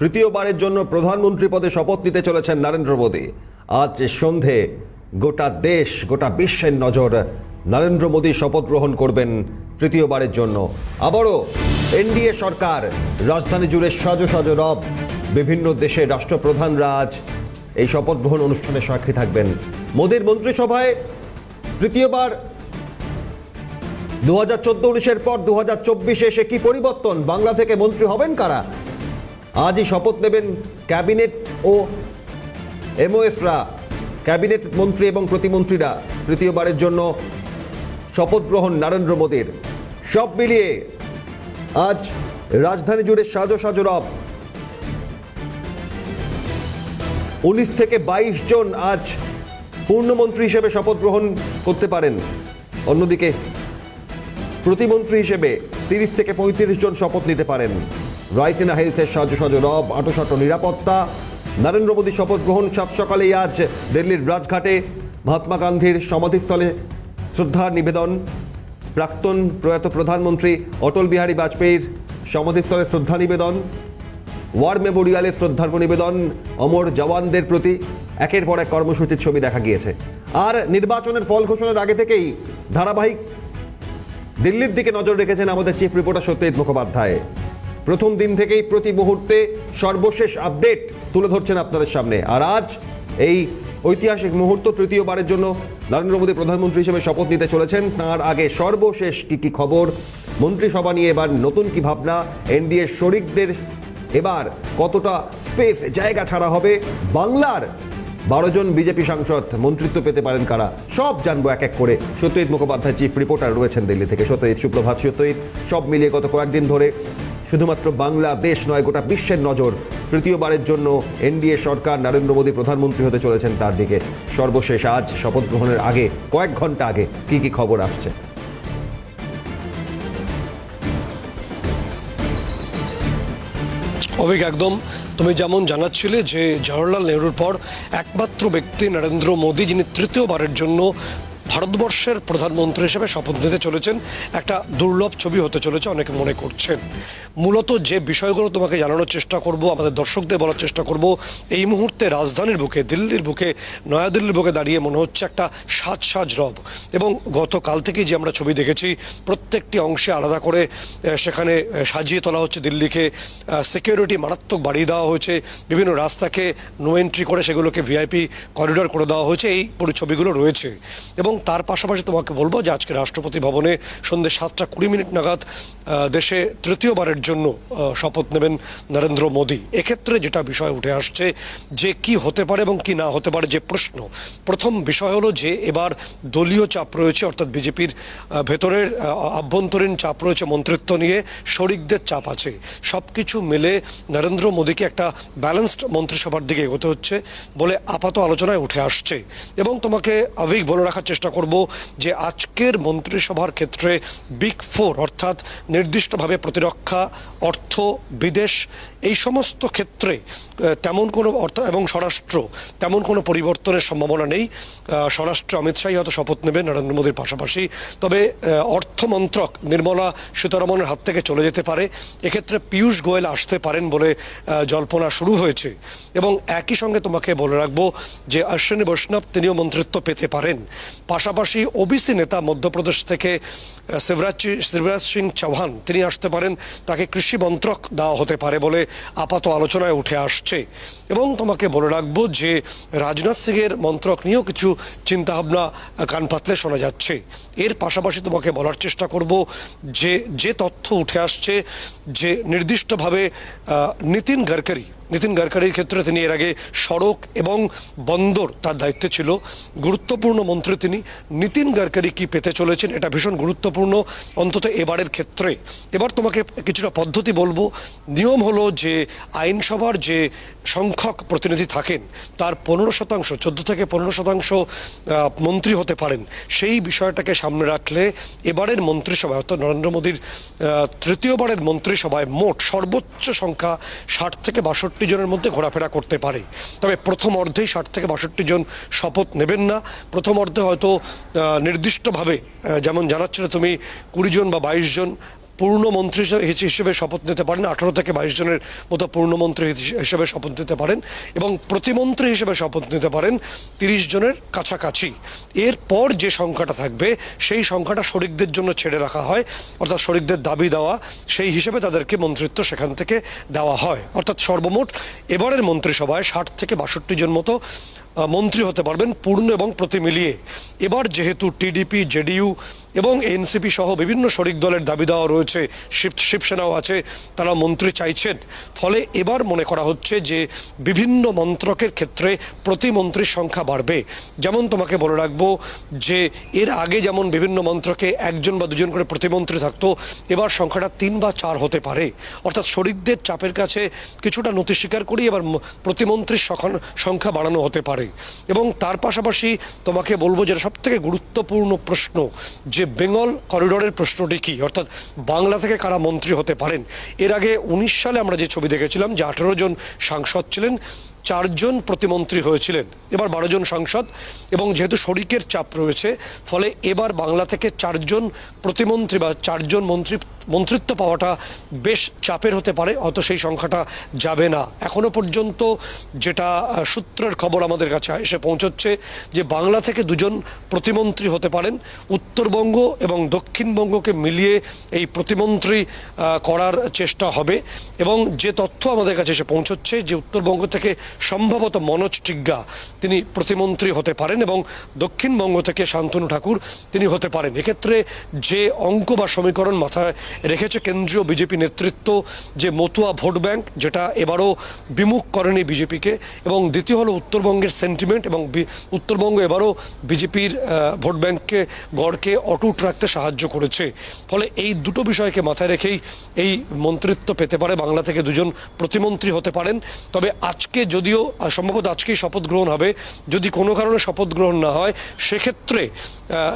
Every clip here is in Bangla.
তৃতীয়বারের জন্য প্রধানমন্ত্রী পদে শপথ নিতে চলেছেন নরেন্দ্র মোদী। আজ সন্ধে গোটা দেশ, গোটা বিশ্বের নজর নরেন্দ্র মোদী শপথ গ্রহণ করবেন তৃতীয়বারের জন্য। আবারও এনডিএ সরকার, রাজধানী জুড়ে সাজো সাজো রব, বিভিন্ন দেশের রাষ্ট্রপ্রধান রাজ এই শপথ গ্রহণ অনুষ্ঠানে সাক্ষী থাকবেন। মোদীর মন্ত্রিসভায় তৃতীয়বার দু হাজার চোদ্দ উনিশের পর দু হাজার চব্বিশে এসে কি পরিবর্তন? বাংলা থেকে মন্ত্রী হবেন কারা? আজই শপথ নেবেন ক্যাবিনেট ও এমওএসরা, ক্যাবিনেট মন্ত্রী এবং প্রতিমন্ত্রীরা। তৃতীয়বারের জন্য শপথ গ্রহণ নরেন্দ্র মোদীর। সব মিলিয়ে আজ রাজধানী জুড়ে সাজো সাজো রব। উনিশ থেকে বাইশ জন আজ পূর্ণমন্ত্রী হিসেবে শপথ গ্রহণ করতে পারেন। অন্যদিকে প্রতিমন্ত্রী হিসেবে তিরিশ থেকে পঁয়ত্রিশ জন শপথ নিতে পারেন। রাইসিনা হিলসের সাজো সাজো রব, আটোসাটো নিরাপত্তা। নরেন্দ্র মোদী শপথ গ্রহণ সাত সকালেই আজ দিল্লির রাজঘাটে। মহাত্মা গান্ধীর সমাধিস্থলে শ্রদ্ধা নিবেদন। প্রাক্তন প্রয়াত প্রধানমন্ত্রী অটল বিহারী বাজপেয়ীর সমাধিস্থলে শ্রদ্ধা নিবেদন। ওয়ার মেমোরিয়ালে শ্রদ্ধার্ঘ নিবেদন, অমর জওয়ানদের প্রতি। একের পর এক কর্মসূচির ছবি দেখা গিয়েছে। আর নির্বাচনের ফল ঘোষণার আগে থেকেই ধারাবাহিক দিল্লির দিকে নজর রেখেছেন আমাদের চিফ রিপোর্টার সত্যজিৎ মুখোপাধ্যায়। প্রথম দিন থেকেই প্রতি মুহূর্তে সর্বশেষ আপডেট তুলে ধরছেন আপনাদের সামনে। আর আজ এই ঐতিহাসিক মুহূর্ত তৃতীয়বারের জন্য নরেন্দ্র মোদী প্রধানমন্ত্রী হিসেবে শপথ নিতে চলেছেন। তার আগে সর্বশেষ কি কি খবর, মন্ত্রিসভা নিয়ে এবার নতুন কি ভাবনা, এনডিএ শরিকদের এবার কতটা স্পেস, জায়গা ছাড়া হবে, বাংলার বারো জন বিজেপি সাংসদ মন্ত্রিত্ব পেতে পারেন কারা, সব জানব এক এক করে। সত্যজিৎ মুখোপাধ্যায়, চিফ রিপোর্টার রয়েছেন দিল্লি থেকে। সত্যজিৎ, সুপ্রভাত, সত্যজিৎ, সব মিলিয়ে গত কয়েকদিন ধরে শুধুমাত্র বাংলাদেশ নয়, গোটা বিশ্বের নজর তৃতীয়বারের জন্য এনডিএ সরকার নরেন্দ্র মোদী প্রধানমন্ত্রী হতে চলেছেন তার দিকে। সর্বশেষ আজ শপথ গ্রহণের আগে, কয়েক ঘণ্টা আগে কি কি খবর আসছে? অভিক, একদম। তুমি যেমন জানাচ্ছিলে যে জওয়াহরলাল নেহরুর পর একমাত্র ব্যক্তি নরেন্দ্র মোদী, যিনি তৃতীয়বারের জন্য ভারতবর্ষের প্রধানমন্ত্রী হিসেবে শপথ নিতে চলেছেন। একটা দুর্লভ ছবি হতে চলেছে, অনেকে মনে করছেন। মূলত যে বিষয়গুলো তোমাকে জানানোর চেষ্টা করব, আমাদের দর্শকদের বলার চেষ্টা করব, এই মুহূর্তে রাজধানীর বুকে, দিল্লির বুকে, নয়াদিল্লির বুকে দাঁড়িয়ে মনে হচ্ছে একটা সাজ সাজ রব। এবং গতকাল থেকেই যে আমরা ছবি দেখেছি, প্রত্যেকটি অংশে আলাদা করে সেখানে সাজিয়ে তোলা হচ্ছে দিল্লিকে। সিকিউরিটি মারাত্মক বাড়িয়ে দেওয়া হয়েছে, বিভিন্ন রাস্তাকে নো এন্ট্রি করে সেগুলোকে ভিআইপি করিডোর করে দেওয়া হয়েছে, এই পুরো ছবিগুলো রয়েছে। এবং তার পাশাপাশি তোমাকে বলব যে আজকে রাষ্ট্রপতি ভবনে সন্ধ্যে সাতটা কুড়ি মিনিট নাগাদ দেশে তৃতীয়বারের জন্য শপথ নেবেন নরেন্দ্র মোদী। এক্ষেত্রে যেটা বিষয় উঠে আসছে যে কি হতে পারে এবং কি না হতে পারে যে প্রশ্ন। প্রথম বিষয় হলো যে এবার দলীয় চাপ রয়েছে, অর্থাৎ বিজেপির ভেতরের আভ্যন্তরীণ চাপ রয়েছে মন্ত্রিত্ব নিয়ে, শরিকদের চাপ আছে। সব কিছু মিলে নরেন্দ্র মোদীকে একটা ব্যালেন্সড মন্ত্রিসভার দিকে এগোতে হচ্ছে বলে আপাত আলোচনায় উঠে আসছে। এবং তোমাকে আবেগ বলে রাখার চেষ্টা করব যে আজকের মন্ত্রিসভার ক্ষেত্রে বিগ ফোর অর্থাৎ নির্দিষ্টভাবে প্রতিরক্ষা, অর্থ, বিদেশ, এই সমস্ত ক্ষেত্রে তেমন কোনো অর্থ এবং স্বরাষ্ট্র, তেমন কোনো পরিবর্তনের সম্ভাবনা নেই। স্বরাষ্ট্র অমিত শাহই হয়তো শপথ নেবেন নরেন্দ্র মোদীর পাশাপাশি। তবে অর্থমন্ত্রক নির্মলা সীতারমণের হাত থেকে চলে যেতে পারে। এক্ষেত্রে পীয়ূষ গোয়েল আসতে পারেন বলে জল্পনা শুরু হয়েছে। এবং একই সঙ্গে তোমাকে বলে রাখব যে অশ্বিনী বৈষ্ণব তিনিও মন্ত্রিত্ব পেতে পারেন। পাশাপাশি ওবিসি নেতা মধ্যপ্রদেশ থেকে শিবরাজ শিবরাজ সিং চৌহান, তিনি আসতে পারেন, তাকে কৃষি মন্ত্রক দেওয়া হতে পারে বলে আপাত আলোচনায় উঠে আসছে। এবং তোমাকে বলে রাখব যে রাজনাথ সিংয়ের মন্ত্রক নিয়েও কিছু চিন্তাভাবনা কান পাতলে শোনা যাচ্ছে। এর পাশাপাশি তোমাকে বলার চেষ্টা করব যে যে তথ্য উঠে আসছে যে নির্দিষ্টভাবে নীতিন গডকরি, নীতিন গডকরির ক্ষেত্রে তিনি এর আগে সড়ক এবং বন্দর তার দায়িত্বে ছিল। গুরুত্বপূর্ণ মন্ত্রী তিনি। নীতিন গডকরি কি পেতে চলেছেন, এটা ভীষণ গুরুত্বপূর্ণ অন্তত এবারের ক্ষেত্রে। এবার তোমাকে কিছুটা পদ্ধতি বলব। নিয়ম হলো যে, আইনসভার যে সংখ্যক প্রতিনিধি থাকেন, তার পনেরো শতাংশ, চোদ্দ থেকে পনেরো শতাংশ মন্ত্রী হতে পারেন। সেই বিষয়টাকে সামনে রাখলে এবারের মন্ত্রিসভায়, অর্থাৎ নরেন্দ্র মোদীর তৃতীয়বারের মন্ত্রিসভায় মোট সর্বোচ্চ সংখ্যা ষাট থেকে বাষট্টি জনের মধ্যে ঘোরাফেরা করতে পারে। তবে প্রথম অর্ধেই ষাট থেকে বাষট্টি জন শপথ নেবেন না। প্রথম অর্ধে হয়তো নির্দিষ্টভাবে যেমন জানাচ্ছিলে তুমি কুড়ি জন বা বাইশ জন পূর্ণমন্ত্রী হিসেবে- হিসেবে শপথ নিতে পারেন। আঠারো থেকে বাইশ জনের মতো পূর্ণমন্ত্রী হিসেবে শপথ নিতে পারেন এবং প্রতিমন্ত্রী হিসেবে শপথ নিতে পারেন তিরিশ জনের কাছাকাছি। এরপর যে সংখ্যাটা থাকবে, সেই সংখ্যাটা শরিকদের জন্য ছেড়ে রাখা হয়। অর্থাৎ শরিকদের দাবি দেওয়া, সেই হিসেবে তাদেরকে মন্ত্রিত্ব সেখান থেকে দেওয়া হয়। অর্থাৎ সর্বমোট এবারের মন্ত্রিসভায় ষাট থেকে বাষট্টি জন মতো মন্ত্রী হতে পারবেন পূর্ণ এবং প্রতি মিলিয়ে। এবার যেহেতু টিডিপি, জেডিইউ এবং এনসিপি সহ বিভিন্ন শরিক দলের দাবি দেওয়া রয়েছে, শিব, শিবসেনাও আছে, তারা মন্ত্রী চাইছেন। ফলে এবার মনে করা হচ্ছে যে বিভিন্ন মন্ত্রকের ক্ষেত্রে প্রতিমন্ত্রীর সংখ্যা বাড়বে। যেমন তোমাকে বলে রাখব যে এর আগে যেমন বিভিন্ন মন্ত্রকে একজন বা দুজন করে প্রতিমন্ত্রী থাকতো, এবার সংখ্যাটা তিন বা চার হতে পারে। অর্থাৎ শরিকদের চাপের কাছে কিছুটা নথি স্বীকার করি এবার প্রতিমন্ত্রীর সংখ্যা বাড়ানো হতে পারে। এবং তার পাশাপাশি তোমাকে বলব যেটা সব থেকে গুরুত্বপূর্ণ প্রশ্ন, যে বেঙ্গল করিডোরের প্রশ্নটি কি? অর্থাৎ বাংলা থেকে কারা মন্ত্রী হতে পারেন? এর আগে উনিশ সালে আমরা যে ছবি দেখেছিলাম, যে আঠেরো জন সাংসদ ছিলেন চারজন প্রতিমন্ত্রী হয়েছিলেন। এবার বারো জন সাংসদ এবং যেহেতু শরিকের চাপ রয়েছে, ফলে এবার বাংলা থেকে চারজন প্রতিমন্ত্রী বা চারজন মন্ত্রী মন্ত্রিত্ব পাওয়াটা বেশ চাপের হতে পারে, হয়তো সেই সংখ্যাটা যাবে না। এখনও পর্যন্ত যেটা সূত্রের খবর আমাদের কাছে এসে পৌঁছচ্ছে যে বাংলা থেকে দুজন প্রতিমন্ত্রী হতে পারেন, উত্তরবঙ্গ এবং দক্ষিণবঙ্গকে মিলিয়ে এই প্রতিমন্ত্রী করার চেষ্টা হবে এবং যে তথ্য আমাদের কাছে এসে পৌঁছচ্ছে যে উত্তরবঙ্গ থেকে সম্ভবত মনোজ টিগ্গা তিনি প্রতিমন্ত্রী হতে পারেন এবং দক্ষিণবঙ্গ থেকে শান্তনু ঠাকুর তিনি হতে পারেন। এক্ষেত্রে যে অঙ্ক বা সমীকরণ মাথায় রেখেছে কেন্দ্রীয় বিজেপি নেতৃত্ব যে মতুয়া ভোট ব্যাংক, যেটা এবারও বিমুখ করেনি বিজেপিকে, এবং দ্বিতীয় হলো উত্তরবঙ্গের সেন্টিমেন্ট এবং উত্তরবঙ্গ এবারও বিজেপির ভোট ব্যাংককে, গড়কে অটুট রাখতে সাহায্য করেছে। ফলে এই দুটো বিষয়কে মাথায় রেখেই এই মন্ত্রিত্ব পেতে পারে। বাংলা থেকে দুজন প্রতিমন্ত্রী হতে পারেন। তবে আজকে যদিও সম্ভবত আজকেই শপথ গ্রহণ হবে। যদি কোনো কারণে শপথ গ্রহণ না হয়, সেক্ষেত্রে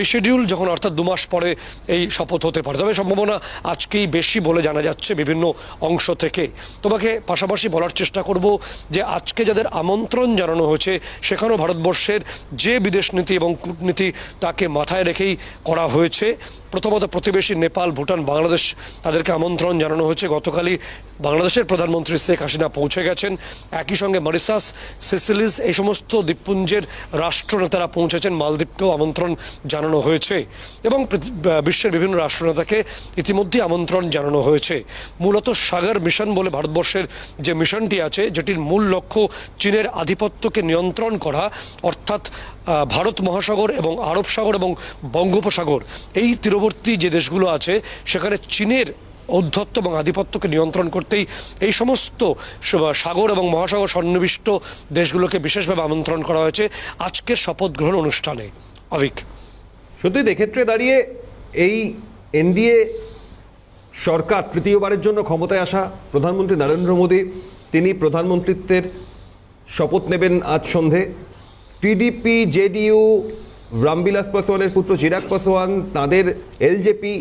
রিশিডিউল যখন অর্থাৎ দু মাস পরে এই শপথ হতে পারে। তবে সম্ভাবনা আজকেই বেশি বলে জানা যাচ্ছে বিভিন্ন অংশ থেকে। তোমাকে পাশাপাশি বলার চেষ্টা করব যে আজকে যাদের আমন্ত্রণ জানানো হয়েছে, সেখানেও ভারতবর্ষের যে বিদেশ নীতি এবং কূটনীতি তাকে মাথায় রেখেই করা হয়েছে। প্রথমত প্রতিবেশী নেপাল, ভুটান, বাংলাদেশ তাদেরকে আমন্ত্রণ জানানো হয়েছে। গতকালই বাংলাদেশের প্রধানমন্ত্রী শেখ হাসিনা পৌঁছে গেছেন। একই সঙ্গে মরিসাস সিসিলিস এই সমস্ত দ্বীপপুঞ্জের রাষ্ট্রনেতারা পৌঁছেছেন। মালদ্বীপকেও আমন্ত্রণ জানানো হয়েছে এবং বিশ্বের বিভিন্ন রাষ্ট্রনেতাকে ইতিমধ্যে আমন্ত্রণ জানানো হয়েছে। মূলত সাগর মিশন বলে ভারতবর্ষের যে মিশনটি আছে, যেটির মূল লক্ষ্য চীনের আধিপত্যকে নিয়ন্ত্রণ করা, অর্থাৎ ভারত মহাসাগর এবং আরব সাগর এবং বঙ্গোপসাগর। এই তীরবর্তী যে দেশগুলো আছে, সেখানে চীনের ঔদ্ধত্য এবং আধিপত্যকে নিয়ন্ত্রণ করতেই এই সমস্ত সাগর এবং মহাসাগর সন্নিবিষ্ট দেশগুলোকে বিশেষভাবে আমন্ত্রণ করা হয়েছে আজকের শপথ গ্রহণ অনুষ্ঠানে। অভিক সত্যি, এক্ষেত্রে দাঁড়িয়ে এই এনডিএ সরকার তৃতীয়বারের জন্য ক্ষমতায় আসা প্রধানমন্ত্রী নরেন্দ্র মোদী, তিনি প্রধানমন্ত্রিত্বের শপথ নেবেন আজ সন্ধে। টিডিপি, জেডিইউ রামবিলাস পাসওয়ানের পুত্র চিরাগ পাসওয়ান তাদের এলজেপি,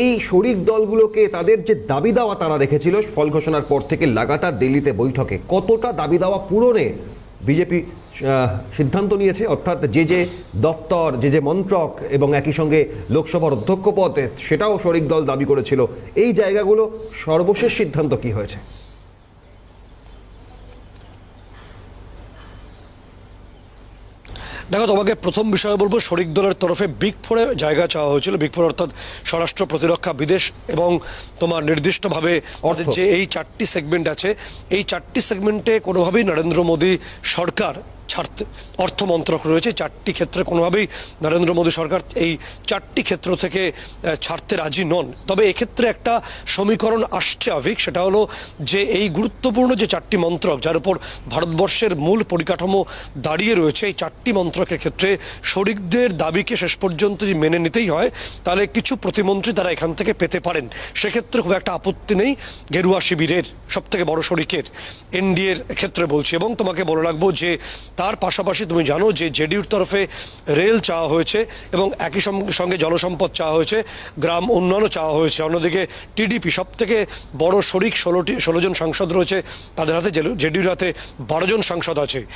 এই শরিক দলগুলোকে তাদের যে দাবি দাওয়া তারা রেখেছিল ফল ঘোষণার পর থেকে লাগাতার দিল্লিতে বৈঠকে, কতটা দাবি দাওয়া পূরণে বিজেপি সিদ্ধান্ত নিয়েছে? অর্থাৎ যে যে দফতর, যে যে মন্ত্রক এবং একই সঙ্গে লোকসভার অধ্যক্ষ পদ সেটাও শরিক দল দাবি করেছিল। এই জায়গাগুলো সর্বশেষ সিদ্ধান্ত কি হয়েছে? দেখো, তোমাকে প্রথম বিষয়ে বলব, শরিক দলের তরফে বিগ ফোরে জায়গা চাওয়া হয়েছিল। বিগ ফোর অর্থাৎ স্বরাষ্ট্র, প্রতিরক্ষা, বিদেশ এবং তোমার নির্দিষ্টভাবে অর্থাৎ যে এই চারটি সেগমেন্ট আছে, এই চারটি সেগমেন্টে কোনোভাবেই নরেন্দ্র মোদী সরকার ছাড়তে অর্থ মন্ত্রক রয়েছে। চারটি ক্ষেত্রে কোনোভাবেই নরেন্দ্র মোদী সরকার এই চারটি ক্ষেত্র থেকে ছাড়তে রাজি নন। তবে এক্ষেত্রে একটা সমীকরণ আসছে আভিক, সেটা হলো যে এই গুরুত্বপূর্ণ যে চারটি মন্ত্রক, যার উপর ভারতবর্ষের মূল পরিকাঠামো দাঁড়িয়ে রয়েছে, এই চারটি মন্ত্রকের ক্ষেত্রে শরিকদের দাবিকে শেষ পর্যন্ত যদি মেনে নিতেই হয়, তাহলে কিছু প্রতিমন্ত্রী তারা এখান থেকে পেতে পারেন। সেক্ষেত্রে খুব একটা আপত্তি নেই গেরুয়া শিবিরের সব থেকে বড় শরিকের, এনডিএর ক্ষেত্রে বলছি। এবং তোমাকে বলে রাখব যে তার পাশাপাশি তুমি জানো যে জেডিউর তরফে রেল চাওয়া হয়েছে এবং একই সঙ্গে- জলসম্পদ চাওয়া হয়েছে, গ্রাম উন্নয়নও চাওয়া হয়েছে। অন্যদিকে টিডিপি সব থেকে বড় শরিক ষোলোটি, ষোলো জন সাংসদ রয়েছে, তাদের হাতে জেডিউর হাতে বারো জন সাংসদ আছে।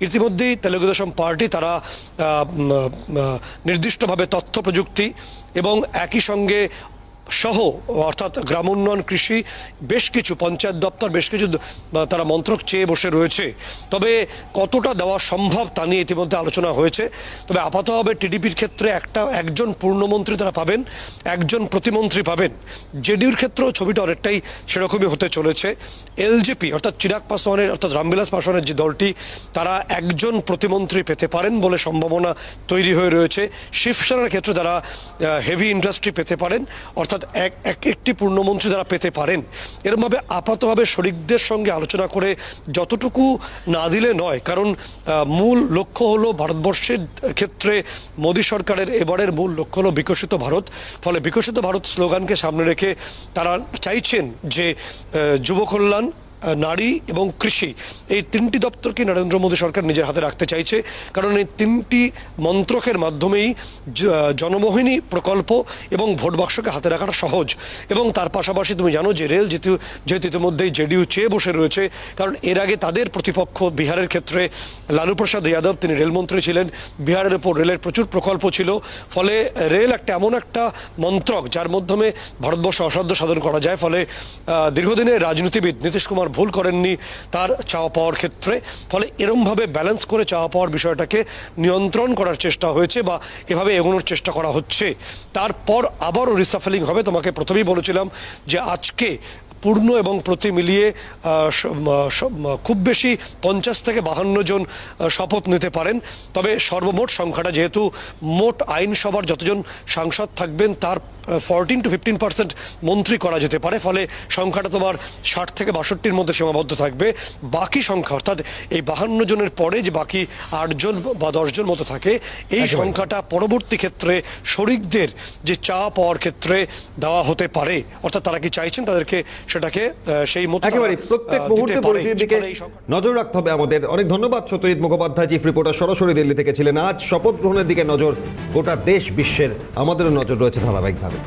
ইতিমধ্যেই তেলুগু দেশম পার্টি তারা নির্দিষ্টভাবে তথ্য প্রযুক্তি এবং একই সঙ্গে সহ, অর্থাৎ গ্রামোন্নয়ন কৃষি বেশ কিছু, পঞ্চায়েত দপ্তর বেশ কিছু তারা মন্ত্রক চেয়ে বসে রয়েছে। তবে কতটা দেওয়া সম্ভব তা নিয়ে ইতিমধ্যে আলোচনা হয়েছে। তবে আপাতভাবে টিডিপির ক্ষেত্রে একটা, একজন পূর্ণমন্ত্রী তারা পাবেন, একজন প্রতিমন্ত্রী পাবেন। জেডিউর ক্ষেত্রেও ছবিটা অনেকটাই সেরকমই হতে চলেছে। এলজেপি, অর্থাৎ চিরাগ পাসওয়ানের, অর্থাৎ রামবিলাস পাসওয়ানের যে দলটি, তারা একজন প্রতিমন্ত্রী পেতে পারেন বলে সম্ভাবনা তৈরি হয়ে রয়েছে। শিবসেনার ক্ষেত্রে তারা হেভি ইন্ডাস্ট্রি পেতে পারেন। অর্থাৎ এক এক, একটি পূর্ণমন্ত্রী তারা পেতে পারেন, এরমভাবে আপাতভাবে শরিকদের সঙ্গে আলোচনা করে যতটুকু না দিলে নয়, কারণ মূল লক্ষ্য হলো ভারতবর্ষের ক্ষেত্রে মোদী সরকারের এবারের মূল লক্ষ্য হলো বিকশিত ভারত। ফলে বিকশিত ভারত স্লোগানকে সামনে রেখে তারা চাইছেন যে যুব কল্যাণ নারী এবং কৃষি, এই তিনটি দপ্তরকে নরেন্দ্র মোদী সরকার নিজের হাতে রাখতে চাইছে। কারণ এই তিনটি মন্ত্রকের মাধ্যমেই জনমোহিনী প্রকল্প এবং ভোট বাক্সকে হাতে রাখাটা সহজ। এবং তার পাশাপাশি তুমি জানো যে রেল যেহেতু যেহেতু ইতিমধ্যেই জেডিইউ চেয়ে বসে রয়েছে, কারণ এর আগে তাদের প্রতিপক্ষ বিহারের ক্ষেত্রে লালু প্রসাদ যাদব, তিনি রেলমন্ত্রী ছিলেন, বিহারের উপর রেলের প্রচুর প্রকল্প ছিল, ফলে রেল একটা এমন একটা মন্ত্রক যার মাধ্যমে ভারতবর্ষ অসাধ্য সাধন করা যায়, ফলে দীর্ঘদিনের রাজনীতিবিদ নীতিশ কুমার ভুল করেননি তার চাওয়া পাওয়ার ক্ষেত্রে। ফলে এরমভাবে ব্যালেন্স করে চাওয়া পাওয়ার বিষয়টাকে নিয়ন্ত্রণ করার চেষ্টা হয়েছে বা এভাবে এগোনোর চেষ্টা করা হচ্ছে। তারপর আবারও রিসাফেলিং হবে। তোমাকে প্রথমেই বলেছিলাম যে আজকে পূর্ণ এবং প্রতি মিলিয়ে খুব বেশি পঞ্চাশ থেকে বাহান্ন জন শপথ নিতে পারেন। তবে সর্বমোট সংখ্যাটা যেহেতু মোট আইনসভার যতজন সাংসদ থাকবেন তার ফোরটিন টু ফিফটিন পার্সেন্ট মন্ত্রী করা যেতে পারে। ফলে সংখ্যাটা তোমার ষাট থেকে বাষট্টির মধ্যে সীমাবদ্ধ থাকবে। বাকি সংখ্যা অর্থাৎ এই বাহান্ন জনের পরে যে বাকি আটজন বা দশজন মতো থাকে এই সংখ্যাটা পরবর্তী ক্ষেত্রে শরিকদের যে চা পাওয়ার ক্ষেত্রে দেওয়া হতে পারে। অর্থাৎ তারা কি চাইছেন? তাদেরকে সেটাকে সেই একেবারে প্রত্যেক মুহূর্তে পরিস্থিতির দিকে নজর রাখতে হবে আমাদের। অনেক ধন্যবাদ সত্যজিৎ মুখোপাধ্যায় চিফ রিপোর্টার সরাসরি দিল্লি থেকে ছিলেন। আজ শপথ গ্রহণের দিকে নজর গোটা দেশ বিশ্বের। আমাদেরও নজর রয়েছে ধারাবাহিকভাবে।